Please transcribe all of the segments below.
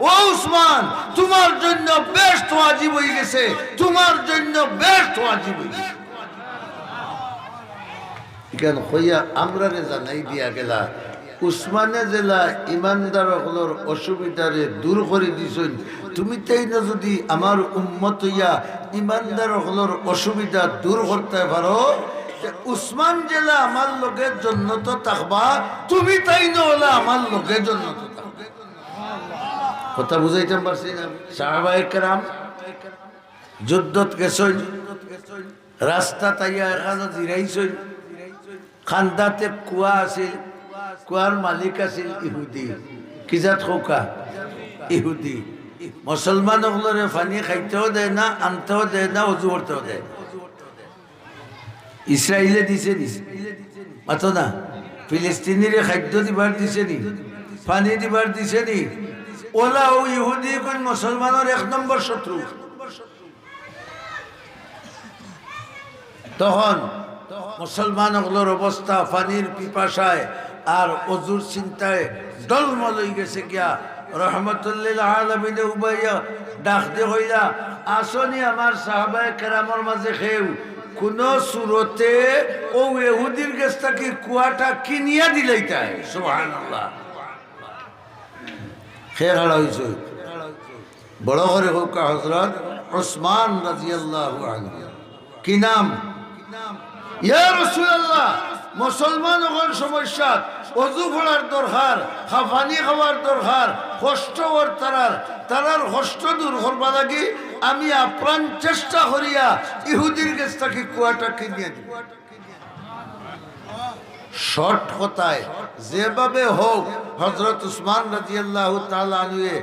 ও উসমান, তোমার জন্য বেস্ট ওয়াজিব হয়ে গেছে। তোমার জন্য বেস্ট ওয়াজিব হয়ে গেছে। জানাই দিয়া গেলা জেলা তুমি যদি আমার উসমান জেলা আমার লোকের জন্য তো থাকবা তুমি তাই না হলে আমার লোকের জন্য তো থাকবা কথা বুঝাইতে পারছি না। সাহাবাই কেরাম যুদ্ধত গেছইন রাস্তা তাইয়া খান্দাতে কুয়া আছিল কুয়ার মালিক আছিল ইহুদি। কিজাত খোকা? ইহুদি। মুসলমান সকলরে পানী খাইতেও দেয় না, আনতেও দেয় না, অজু করতেও দেয়। ইসরায়েলে দিছে নি? মাতো না। ফিলিস্তিনিরে খাদ্য দিবার দিছে নি? পানি দিবার দিছে নি? ওলা ও ইহুদি কোন মুসলমানের এক নম্বর শত্রু? তখন মুসলমান হলোর অবস্থা পানির পিপাসায় আর অজুর চিন্তায় ডলমল হয়ে গেছে গিয়া। রহমতুল্লিল আলমিনে উবাইয়া ডাক দে হইলা আসনি আমার সাহাবায় কেরামর মাঝে খেউ, কোন সুরতে ও এহুদির গেছ থাকি কুয়াটা কিনিয়া দিলেই তাই সুহান আল্লাহ খেয়ে হারা হয়েছে বড় করে হজরত ওসমান কি নাম? মুসলমান হওয়ার সমস্যা অজু ফোড়ার দরকার হাফানি খাওয়ার দরকার, কষ্ট ওর তারার তারার কষ্ট দূর করবা লাগি আমি আপ্রাণ চেষ্টা করিয়া ইহুদির কাছ থেকে কুয়াটা কিনিয়ে দিব শর্ট কথায়, যেভাবে হোক হজরত উসমান রাজিয়াল্লাহ তালুয়ে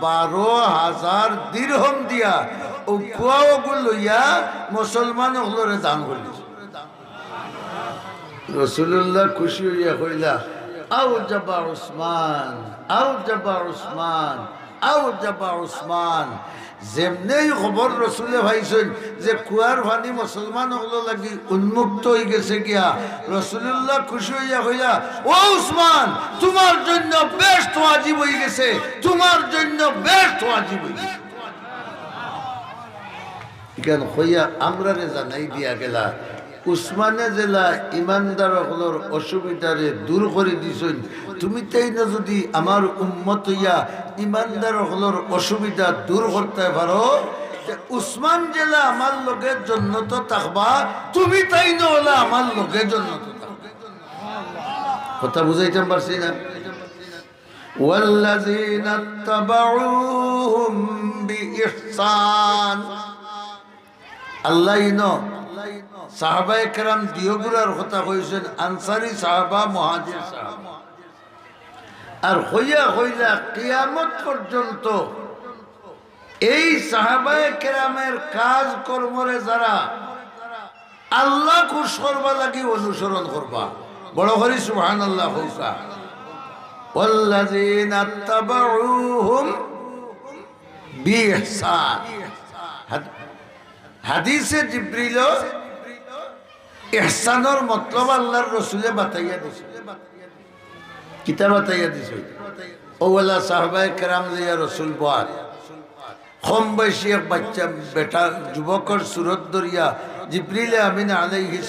বারো হাজার দীর্ঘম দিয়া ও কুয়াগুলো লইয়া মুসলমান হলরে দান করলি রসুল্লাহ খুশি হইয়া কইলা আও যাবা উসমান আও যাবা উসমান যেমনেই যে উন্মুক্ত গেছে হইয়া তোমার জন্য বেস্ট ওয়াজিব হয়ে গেছে তোমার জন্য বেস্ট ওয়াজিব হয়ে গেছে। আমরা জানাই দিয়া গেলা উসমানে জেলা ইমানদার হলোর অসুবিধারে দূর করে দিছইন তুমি তাই না যদি আমার উম্মত হইয়া ইমানদার হলোর অসুবিধা দূর করতে পারো তে উসমান জেলা আমার লোকের জন্য তো থাকবা তুমি তাই না হলে আমার লোকের জন্য তো থাকবা কথা বুঝাইতে পারছি না والذين اتبعوهم بإحسان আল্লাহ ইনো সাহাবায়ে কেরাম দিয়গুলার কথা কইছেন আনসারি সাহাবা মহাজির সাহাবা আর হইয়া হইলা কিয়ামত পর্যন্ত এই সাহাবায়ে কেরামের কাজ কর্মরে যারা আল্লাহ খুশ করবা লাগি অনুসরণ করবা বড় হরি সুবহান আল্লাহ হৌকা والذين اتبعوهم بإحسان হাদিসে জিব্রিল ইহসানর মতলব আল্লাহর রসুলে বাতাইয়া দিছে। কিতা বাতাইয়া দিছে? ওলা সাহবায়ে কেরাম লিয়া রসুল বাদ কম বয়সী এক বাচ্চা, বেটা যুবকর সুরত দরিয়া জিব্রিলে আমিন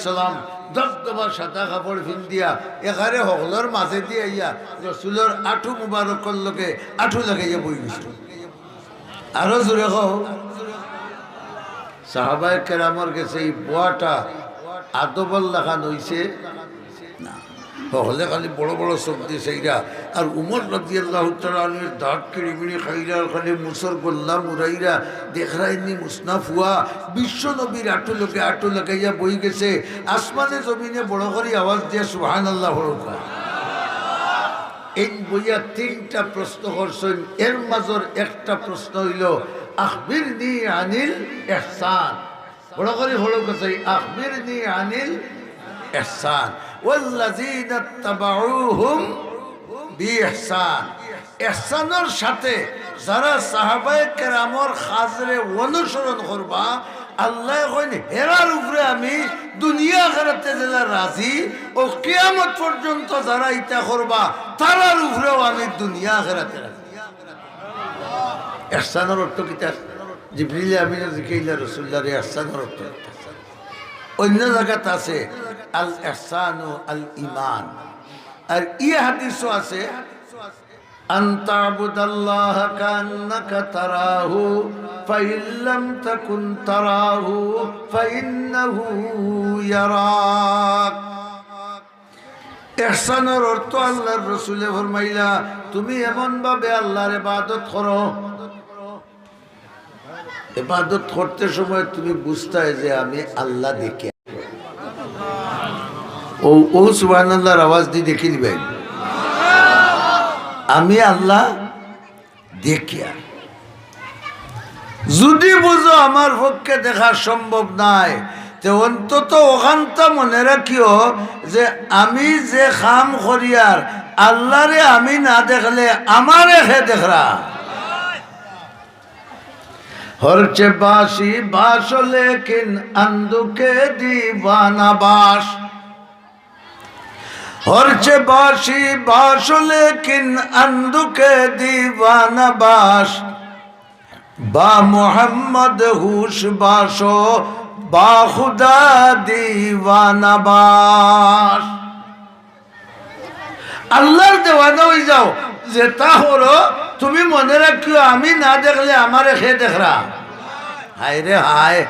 সালাম দবদবা সাদা কাপড় ফিন্দিয়া এখানে হকলর মাঝে দিয়ে ইয়া রসুলর আঠু মুবারকর লগে, আঠু লাগাইয়া বই গেছিল আরও জোরে কও, সাহাবায় কেরামর গেছে এই বোয়াটা আদবল দেখান হইছে? না। হলে খালি বড় বড় সবজি সেইরা। আর উমর রাজি আল্লাহ তালের দাঁত কিড়িমিড়ি খাইরা খালি মুসর গোল্লা মুরাইরা দেখরাইনি মুসনা ফুয়া বিশ্ব নবীর আটু লোকে আটু লাগাইয়া বই গেছে। আসমানে জমিনে বড় করে আওয়াজ দিয়ে সুহান আল্লাহ এই বইয়া তিনটা প্রশ্ন করছেন, এর মাজর একটা প্রশ্ন হইল আখবির নি আনিল এহসান বড় করে হলো কাছে আখবির নি আনিল এহসান ওয়াল্লাযীনা তাবাউহুম বিইহসান। এহসানের সাথে যারা সাহাবায়ে কেরামর খাজরে অনুসরণ করবা, আল্লাহ কইন, হেরার উপরে আমি দুনিয়া আখেরাতে যারা রাজি ও কিয়ামত পর্যন্ত যারা ইটা করবা, তারার উপরেও আমি দুনিয়া আখেরাতে রাজি। এহসানের অর্থ কিতা জিবরিলে আমি জিকাইলা রসুল্লাহ রে এহসানের অর্থ কিতা? অন্য জায়গাত আছে আল এহসানু আল ইমান আর ই হাদিসও আছে أن تعبد الله كأنك تراه فإن لم تكن تراه فإنه يراك এহসানের অর্থ আল্লাহর রসুলে ফরমাইলা তুমি এমন ভাবে আল্লাহর ইবাদত করো ইবাদত করতে সময় তুমি বুঝতে যে আমি আল্লাহ দেখে ও ও সুবহানাল্লাহর আওয়াজ দিয়ে দেখি দিবেন আমি আল্লাহ দেখিয়া যদি বুঝো আমার পক্ষে দেখা সম্ভব নাই, তে অন্তত ওখানটা মনে রাখিও যে আমি যে খাম করিয়ার আল্লাহরে আমি না দেখলে আমারে হে দেখরা। হরচে বাসি বাস লেকিন আন্দুকে দিবানা বাস হরচে বাসি বাস লেকিন আন্দুকে দিবানা বাস বা মোহাম্মদ হুশ বাসো বা খুদা দিবানা বাস আল্লাহর দেওয়ানা হয়ে যাও। যে তা হলো, তুমি মনে রাখিও, আমি না দেখলে আমার খেয়ে দেখরা? হায় রে হায়।